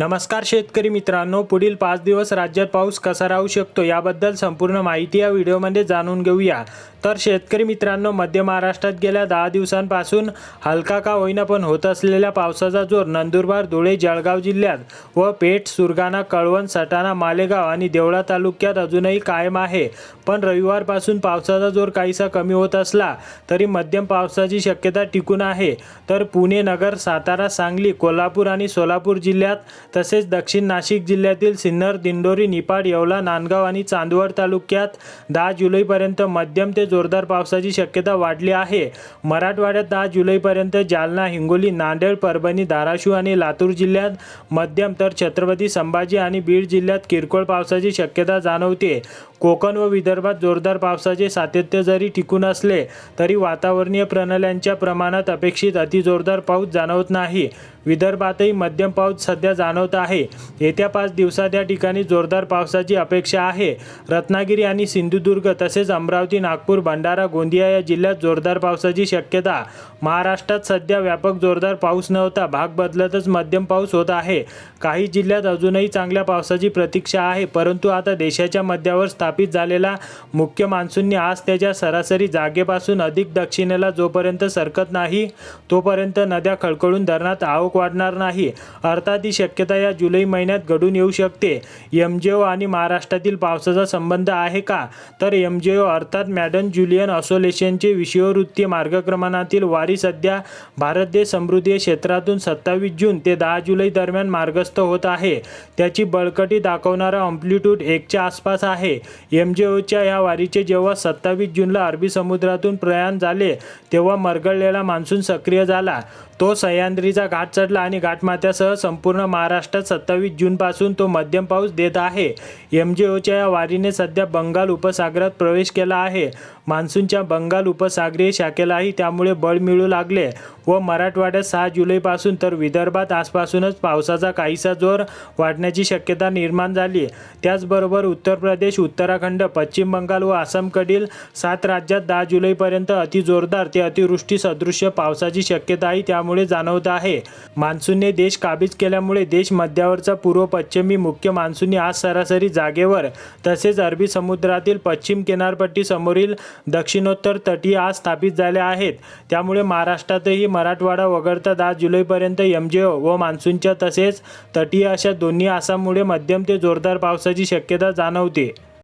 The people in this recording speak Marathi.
नमस्कार शेतकरी मित्रांनो पुढील पाच दिवस राज्यात पाऊस कसा राहू शकतो याबद्दल संपूर्ण माहिती या व्हिडिओमध्ये जाणून घेऊया. तर शेतकरी मित्रांनो मध्य महाराष्ट्रात गेल्या दहा दिवसांपासून हलका का होईना पण होत असलेल्या पावसाचा जोर नंदुरबार धुळे जळगाव जिल्ह्यात व पेठ सुरगाणा कळवण सटाणा मालेगाव आणि देवळा तालुक्यात अजूनही कायम आहे. पण रविवारपासून पावसाचा जोर काहीसा कमी होत असला तरी मध्यम पावसाची शक्यता टिकून आहे. तर पुणे नगर सातारा सांगली कोल्हापूर आणि सोलापूर जिल्ह्यात तसेच दक्षिण नाशिक जिल्ह्यातील सिन्नर दिंडोरी निपाड येवला नांदगाव आणि चांदवड तालुक्यात दहा जुलैपर्यंत मध्यम ते जोरदार पावसाची शक्यता वाढली आहे. मराठवाड्यात दहा जुलैपर्यंत जालना हिंगोली नांदेड परभणी धाराशिव आणि लातूर जिल्ह्यात मध्यम तर छत्रपती संभाजी आणि बीड जिल्ह्यात किरकोळ पावसाची शक्यता जाणवते. कोकण व विदर्भात जोरदार पावसाचे सातत्य जरी टिकून असले तरी वातावरणीय प्रणाल्यांच्या प्रमाणात अपेक्षित अतिजोरदार पाऊस जाणवत नाही. विदर्भातही मध्यम पाऊस सध्या जाणवत आहे. येत्या पाच दिवसात या ठिकाणी जोरदार पावसाची अपेक्षा आहे. रत्नागिरी आणि सिंधुदुर्ग तसेच अमरावती नागपूर भंडारा गोंदिया या जिल्ह्यात जोरदार पावसाची शक्यता. महाराष्ट्रात सध्या व्यापक जोरदार पाऊस नव्हता भाग बदलतच मध्यम पाऊस होत आहे. काही जिल्ह्यात अजूनही चांगल्या पावसाची प्रतीक्षा आहे परंतु आता देशाच्या मध्यावर स्थापित झालेला मुख्य मान्सूनने आज त्याच्या सरासरी जागेपासून अधिक दक्षिणेला जोपर्यंत सरकत नाही तोपर्यंत नद्या खळखळून धरणात आवक वाढणार नाही. अर्थात ही शक्यता या जुलै महिन्यात घडून येऊ शकते. एम जे ओ आणि महाराष्ट्रातील पावसाचा संबंध आहे का? तर एम जे ओ अर्थात मॅडन ज्युलियन असोसिएशनचे विषयवृत्तीय मार्गक्रमणातील वारी सध्या भारत देश समृद्धी क्षेत्रातून सत्तावीस जून ते दहा जुलै दरम्यान मार्गस्थ होत आहे. त्याची बळकटी दाखवणारा अम्प्लिट्यूड एकच्या आसपास आहे. एम जे ओच्या या वारीचे जेव्हा सत्तावीस जूनला अरबी समुद्रातून प्रयाण झाले तेव्हा मरगळलेला मान्सून सक्रिय झाला. तो सह्याद्रीचा घाट चढला आणि घाटमाथ्यासह संपूर्ण महाराष्ट्रात सत्तावीस जूनपासून तो मध्यम पाऊस देत आहे. एम जे ओच्या या वारीने सध्या बंगाल उपसागरात प्रवेश केला आहे. मान्सूनच्या बंगाल उपसागरीय शाखेलाही त्यामुळे बळ मिळू लागले. व मराठवाड्यात सहा जुलैपासून तर विदर्भात आजपासूनच पावसाचा काहीसा जोर वाढण्याची शक्यता निर्माण झाली त्याचबरोबर उत्तर प्रदेश उत्तराखंड पश्चिम बंगाल व आसामकडील सात राज्यात दहा जुलैपर्यंत अतिजोरदार ते अतिवृष्टी सदृश्य पावसाची शक्यताही त्यामुळे जाणवत आहे. मान्सूनने देश काबीज केल्यामुळे देश मध्यावरचा पूर्व पश्चिमी मुख्य मान्सूनी आज सरासरी जागेवर. तसेच अरबी समुद्रातील पश्चिम किनारपट्टी समोरील दक्षिणोत्तर तटीय आज स्थापित झाले आहेत. त्यामुळे महाराष्ट्रातही मराठवाडा वगळता दहा जुलैपर्यंत एम जे ओ व मान्सूनच्या तसेच तटीय अशा दोन्ही आसाममुळे मध्यम ते जोरदार पावसाची शक्यता जाणवते.